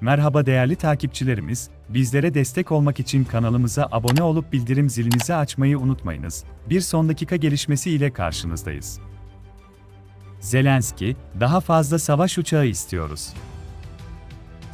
Merhaba değerli takipçilerimiz, bizlere destek olmak için kanalımıza abone olup bildirim zilinizi açmayı unutmayınız. Bir son dakika gelişmesi ile karşınızdayız. Zelenski, daha fazla savaş uçağı istiyoruz.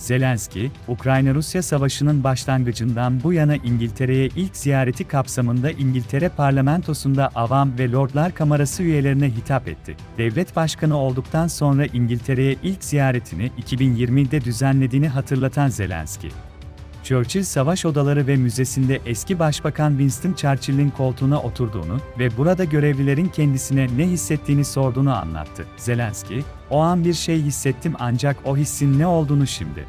Zelenski, Ukrayna-Rusya savaşının başlangıcından bu yana İngiltere'ye ilk ziyareti kapsamında İngiltere parlamentosunda Avam ve Lordlar Kamerası üyelerine hitap etti. Devlet başkanı olduktan sonra İngiltere'ye ilk ziyaretini 2020'de düzenlediğini hatırlatan Zelenski, Churchill Savaş Odaları ve Müzesi'nde eski Başbakan Winston Churchill'in koltuğuna oturduğunu ve burada görevlilerin kendisine ne hissettiğini sorduğunu anlattı. Zelenski, "O an bir şey hissettim ancak o hissin ne olduğunu şimdi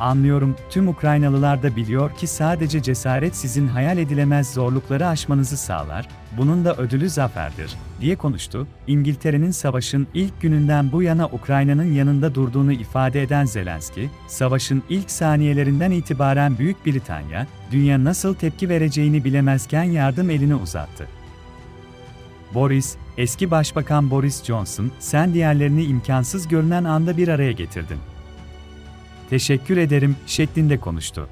Anlıyorum, tüm Ukraynalılar da biliyor ki sadece cesaret sizin hayal edilemez zorlukları aşmanızı sağlar, bunun da ödülü zaferdir, diye konuştu. İngiltere'nin savaşın ilk gününden bu yana Ukrayna'nın yanında durduğunu ifade eden Zelenski, savaşın ilk saniyelerinden itibaren Büyük Britanya, dünya nasıl tepki vereceğini bilemezken yardım elini uzattı. Boris, eski Başbakan Boris Johnson, sen diğerlerini imkansız görünen anda bir araya getirdin teşekkür ederim şeklinde konuştu.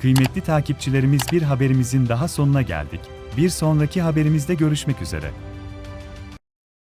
Kıymetli takipçilerimiz bir haberimizin daha sonuna geldik. Bir sonraki haberimizde görüşmek üzere.